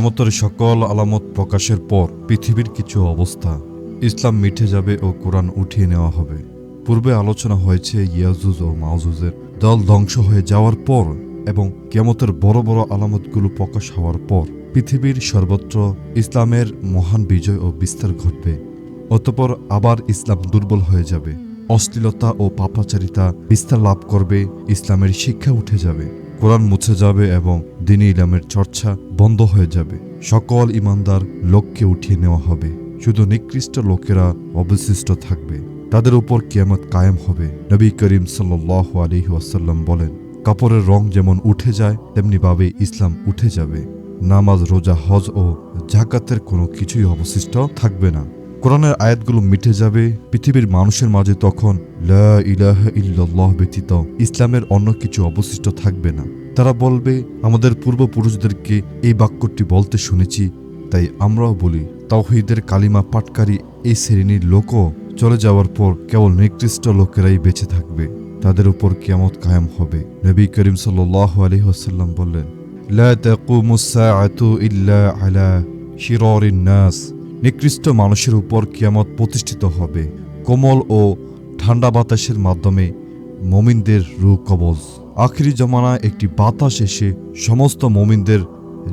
কেমতের সকল আলামত প্রকাশের পর পৃথিবীর কিছু অবস্থা ইসলাম মিঠে যাবে ও কোরআন উঠিয়ে নেওয়া হবে। পূর্বে আলোচনা হয়েছে ইয়াজুজ ও মাউজুজের দল ধ্বংস হয়ে যাওয়ার পর এবং কেমতের বড় বড় আলামতগুলো প্রকাশ হওয়ার পর পৃথিবীর সর্বত্র ইসলামের মহান বিজয় ও বিস্তার ঘটবে। অতপর আবার ইসলাম দুর্বল হয়ে যাবে। অশ্লীলতা ও পাপাচারিতা বিস্তার লাভ করবে, ইসলামের শিক্ষা উঠে যাবে। কোরআন মুছে যাবে এবং দিনী ইলামের চর্চা বন্ধ হয়ে যাবে। সকল ইমানদার লোককে উঠিয়ে নেওয়া হবে। শুধু নিকৃষ্ট লোকেরা অবশিষ্ট থাকবে। তাদের উপর কিয়ামত কায়েম হবে। নবী করিম সাল্লাহ আলী ওয়াসাল্লাম বলেন, কাপড়ের রং যেমন উঠে যায় তেমনিভাবে ইসলাম উঠে যাবে। নামাজ, রোজা, হজ ও জাকাতের কোনো কিছুই অবশিষ্ট থাকবে না। কোরআনের আয়াতগুলো মিটে যাবে, পৃথিবীর মানুষের মাঝে তখন লা ইলাহা ব্যতীত ইসলামের অন্য কিছু অবশিষ্ট থাকবে না। তারা বলবে, আমাদের পূর্বপুরুষদেরকে এই বাক্যটি বলতে শুনেছি, তাই আমরাও বলি, তাওহীদের কালিমা পাটকারী এই শ্রেণির লোকও চলে যাওয়ার পর কেবল নিকৃষ্ট লোকেরাই বেঁচে থাকবে। তাদের উপর কিয়ামত কায়েম হবে। নবী করিম সাল্লাল্লাহু আলাইহি ওয়াসাল্লাম বললেন, লা ইল্লা আলা নাস। নিকৃষ্ট মানুষের উপর কিয়ামত প্রতিষ্ঠিত হবে। কোমল ও ঠান্ডা বাতাসের মাধ্যমে মমিনদের রু কবজ। আখিরি জমানায় একটি বাতাস এসে সমস্ত মমিনদের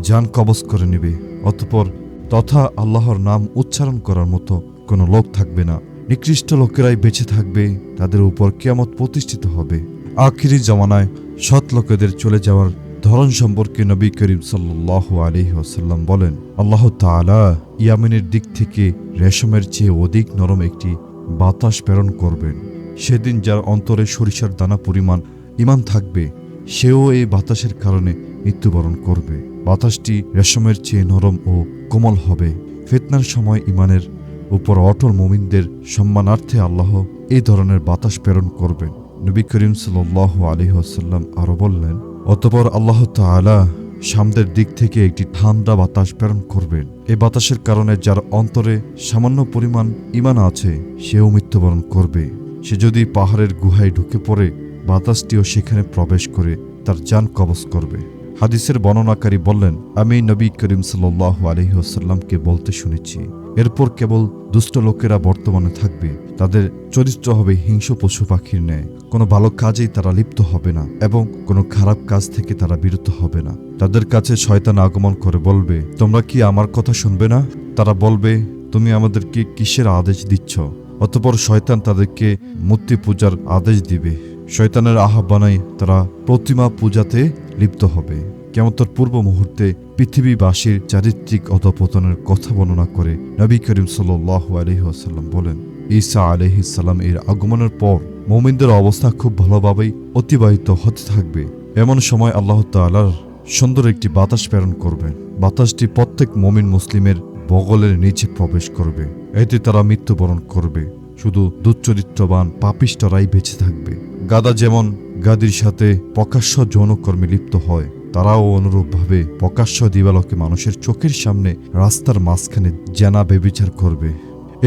যান কবজ করে নেবে। অতপর তথা আল্লাহর নাম উচ্চারণ করার মতো কোনো লোক থাকবে না। নিকৃষ্ট লোকেরাই বেঁচে থাকবে, তাদের উপর কিয়ামত প্রতিষ্ঠিত হবে। আখিরি জমানায় সৎ লোকেদের চলে যাওয়ার ধরন সম্পর্কে নবী করিম সাল্লাহ আলহি আসাল্লাম বলেন, আল্লাহ তাআলা ইয়ামিনের দিক থেকে রেশমের চেয়ে অধিক নরম একটি বাতাস প্রেরণ করবেন। সেদিন যার অন্তরে সরিষার দানা পরিমাণ ইমান থাকবে, সেও এই বাতাসের কারণে মৃত্যুবরণ করবে। বাতাসটি রেশমের চেয়ে নরম ও কোমল হবে। ফেতনার সময় ইমানের উপর অটল মোমিনদের সম্মানার্থে আল্লাহ এই ধরনের বাতাস প্রেরণ করবেন। নবী করিম সাল্লাহ আলী আসাল্লাম আরও বললেন, অতপর আল্লাহ তাআলা সামদের দিক থেকে একটি ঠান্ডা বাতাস প্রেরণ করবেন এ বাতাসের কারণে যার অন্তরে সামান্য পরিমাণ ইমান আছে, সেও মৃত্যুবরণ করবে। সে যদি পাহাড়ের গুহায় ঢুকে পড়ে, বাতাসটিও সেখানে প্রবেশ করে তার যান কবজ করবে। হাদিসের বর্ণনাকারী বললেন, আমি নবী করিম সাল্লাহ আলহিহাসাল্লামকে বলতে শুনেছি এরপর কেবল দুষ্ট লোকেরা বর্তমানে থাকবে। তাদের চরিত্র হবে হিংস্র পশু পাখির ন্যায়। কোনো ভালো কাজেই তারা লিপ্ত হবে না এবং কোনো খারাপ কাজ থেকে তারা বিরত হবে না। তাদের কাছে শয়তান আগমন করে বলবে, তোমরা কি আমার কথা শুনবে না? তারা বলবে, তুমি আমাদেরকে কিসের আদেশ দিচ্ছ? অতপর শয়তান তাদেরকে মূর্তি পূজার আদেশ দিবে। শয়তানের আহ্বানায় তারা প্রতিমা পূজাতে লিপ্ত হবে। কেমতর পূর্ব মুহূর্তে পৃথিবীবাসীর চারিত্রিক অধপতনের কথা বর্ণনা করে নবী করিম সাল্লাহ আলহিহাসাল্লাম বলেন, ঈসা আলহিসাল্লাম এর আগমনের পর মৌমিনদের অবস্থা খুব ভালোভাবেই অতিবাহিত হতে থাকবে। এমন সময় আল্লাহ তাল্লার সুন্দর একটি বাতাস প্রেরণ করবেন বাতাসটি প্রত্যেক মমিন মুসলিমের বগলের নিচে প্রবেশ করবে। এতে তারা মৃত্যুবরণ করবে। শুধু দুচ্চরিত্রবান পাপিষ্টরাই বেঁচে থাকবে। গাদা যেমন গাদির সাথে প্রকাশ্য যৌনকর্মে লিপ্ত হয় তারাও অনুরূপভাবে প্রকাশ্য দিবালকে মানুষের চোখের সামনে রাস্তার মাঝখানে জানা বেবিচার করবে।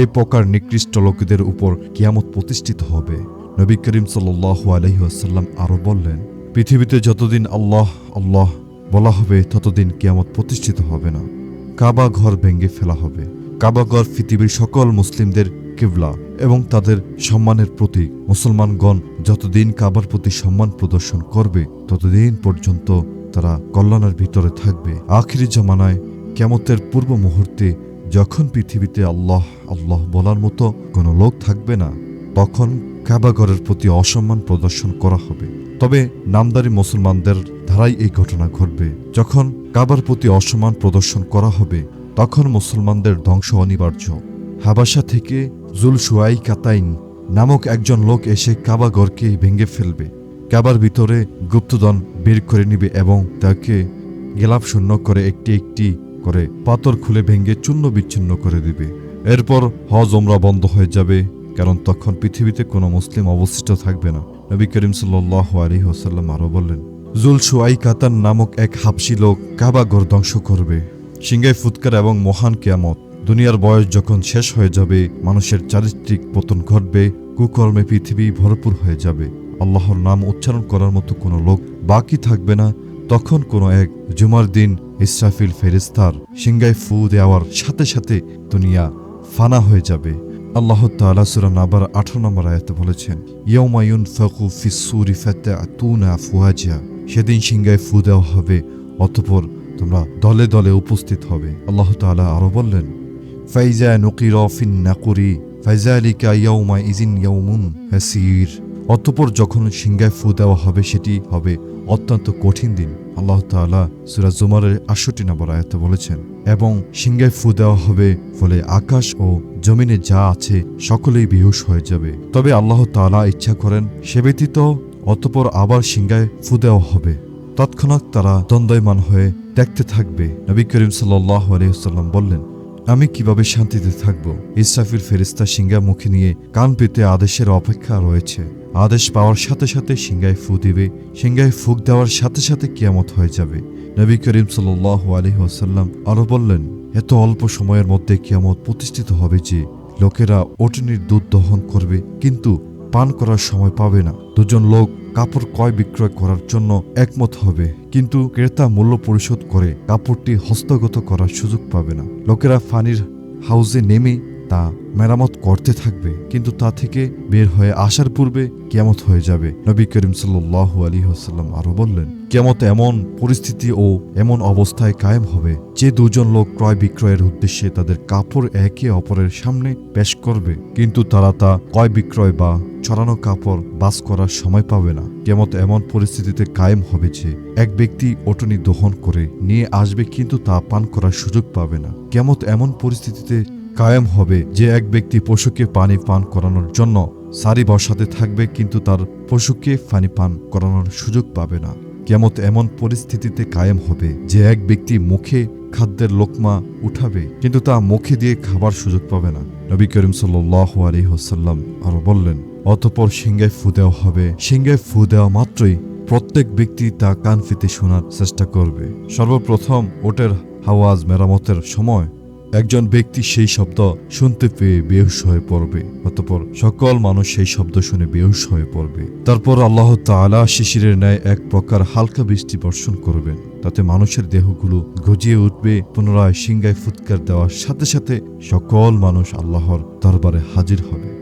এই প্রকার নিকৃষ্ট লোকেদের উপর কিয়ামত প্রতিষ্ঠিত হবে। নবী করিম সাল্লাহ আলহিহাসাল্লাম আরও বললেন, পৃথিবীতে যতদিন আল্লাহ আল্লাহ বলা হবে, ততদিন কিয়ামত প্রতিষ্ঠিত হবে না। কাবা ঘর ভেঙে ফেলা হবে। কাবা ঘর পৃথিবীর সকল মুসলিমদের কিবলা এবং তাদের সম্মানের প্রতীক। মুসলমানগণ যতদিন কাবার প্রতি সম্মান প্রদর্শন করবে, ততদিন পর্যন্ত তারা কল্যাণের ভিতরে থাকবে। আখিরি জমানায় কেমতের পূর্ব মুহূর্তে যখন পৃথিবীতে আল্লাহ আল্লাহ বলার মতো কোনো লোক থাকবে না, তখন কাবাগরের প্রতি অসম্মান প্রদর্শন করা হবে। তবে নামদারি মুসলমানদের ধারাই এই ঘটনা ঘটবে। যখন কাবার প্রতি অসম্মান প্রদর্শন করা হবে, তখন মুসলমানদের ধ্বংস অনিবার্য। হাবাসা থেকে জুল সুয়াই কাতাইন নামক একজন লোক এসে কাবাগরকে ভেঙে ফেলবে। কাবার ভিতরে গুপ্তধন বের করে নিবে এবং তাকে গেলাপ শূন্য করে একটি একটি করে পাথর খুলে ভেঙে চূর্ণ বিচ্ছিন্ন করে দিবে। এরপর হজ ওমরা বন্ধ হয়ে যাবে, কারণ তখন পৃথিবীতে কোনো মুসলিম অবশিষ্ট থাকবে না। নবী করিম সাল্লাহ আলী হোসাল্লাম আরও বললেন জুল সুয়াই কাতান নামক এক হাবসি লোক কাবাগর ধ্বংস করবে। সিংগাই ফুৎকার এবং মহান কেয়ামত। দুনিয়ার বয়স যখন শেষ হয়ে যাবে, মানুষের চারিত্রিক পতন ঘটবে, কুকর্মে পৃথিবী ভরপুর হয়ে যাবে। আল্লাহর নাম উচ্চারণ করার মতো কোনো লোক বাকি থাকবে না। তখন কোনো এক জুমার দিন ইসরাফিল ফেরিস্তার সিংগায় ফু দেওয়ার সাথে সাথে দুনিয়া ফানা হয়ে যাবে। আল্লাহ সূরা নাবার 18 নম্বর আয়াতে বলেছেন ইয়াউমায়ুন ফাকু ফিসসুরি ফাতাতুনা আফওয়াজা সেদিন সিংগায় ফু দেওয়া হবে, অতঃপর তোমরা দলে দলে উপস্থিত হবে। আল্লাহ তাআলা আরও বললেন, ফাইজা নুকির ফিন নাকুরি ফাইজালিকা ইয়াউমা ইজিন ইয়াউমুন হাসির। অতঃপর যখন সিংগায় ফু দেওয়া হবে, সেটি হবে অত্যন্ত কঠিন দিন। আল্লাহ তাআলা সূরা জুমারের আটষট্টি নম্বর আয়াতে বলেছেন, এবং সিংগায় ফু দেওয়া হবে ফলে আকাশ ও জমিনে যা আছে সকলেই বেহুশ হয়ে যাবে। তবে আল্লাহ তাআলা ইচ্ছা করেন, সে ব্যতীত অতঃপর আবার সিংগায় ফু দেওয়া হবে। তৎক্ষণাৎ তারা দ্বন্দ্বয়মান হয়ে দেখতে থাকবে। নবী করিম সাল্লাহ আলহিহাল্লাম বললেন, আমি কীভাবে শান্তিতে থাকব? ইসরাফিল ফেরিস্তা সিংহা মুখে নিয়ে কান পেতে আদেশের অপেক্ষা রয়েছে। আদেশ পাওয়ার সাথে সাথে সিংহায় ফু দিবে, সিংহায় ফুক দেওয়ার সাথে সাথে কিয়ামত হয়ে যাবে। নবী করিম সাল্লাহ আলহিহাল্লাম আরও বললেন, এত অল্প সময়ের মধ্যে কিয়ামত প্রতিষ্ঠিত হবে যে, লোকেরা ওটনির দুধ দহন করবে, কিন্তু পান করার সময় পাবে না। দুজন লোক কাপড় ক্রয় বিক্রয় করার জন্য একমত হবে, কিন্তু ক্রেতা মূল্য পরিশোধ করে কাপড়টি হস্তগত করার সুযোগ পাবে না। লোকেরা ফানির হাউজে নেমে তা মেরামত করতে থাকবে, কিন্তু তা থেকে বের হয়ে আসার পূর্বে কেমত হয়ে যাবে। নবী করিম সাল্লাহ আলী হাসাল্লাম আরও বললেন কেমত এমন পরিস্থিতি ও এমন অবস্থায় কায়েম হবে যে দুজন লোক ক্রয় বিক্রয়ের উদ্দেশ্যে তাদের কাপড় একে অপরের সামনে পেশ করবে, কিন্তু তারা তা ক্রয় বিক্রয় বা ছড়ানো কাপড় বাস করার সময় পাবে না। কেমত এমন পরিস্থিতিতে কায়েম হবে যে এক ব্যক্তি ওটনি দহন করে নিয়ে আসবে, কিন্তু তা পান করার সুযোগ পাবে না। কেমত এমন পরিস্থিতিতে কায়েম হবে যে এক ব্যক্তি পশুকে পানি পান করানোর জন্য সারি বসাতে থাকবে কিন্তু তার পশুকে পানি পান করানোর সুযোগ পাবে না। কেমত এমন পরিস্থিতিতে কায়েম হবে যে এক ব্যক্তি মুখে খাদ্যের লোকমা উঠাবে কিন্তু তা মুখে দিয়ে খাবার সুযোগ পাবে না। নবী করিম সাল্লাহ আলী হোসাল্লাম আরও বললেন, অতপর সিংহায় ফু দেওয়া হবে। সিংহায় ফু দেওয়া মাত্রই প্রত্যেক ব্যক্তি তা কান ফিতে শোনার চেষ্টা করবে। সর্বপ্রথম ওটের হাওয়াজ মেরামতের সময় একজন ব্যক্তি সেই শব্দ শুনতে পেয়ে বেহুশ হয়ে পড়বে, অতপর সকল মানুষ সেই শব্দ শুনে বেহুশ হয়ে পড়বে। তারপর আল্লাহ তালা শিশিরের ন্যায় এক প্রকার হালকা বৃষ্টি বর্ষণ করবেন, তাতে মানুষের দেহগুলো গজিয়ে উঠবে, পুনরায় সিংগায় ফুৎকার দেওয়ার সাথে সাথে সকল মানুষ আল্লাহর দরবারে হাজির হবে।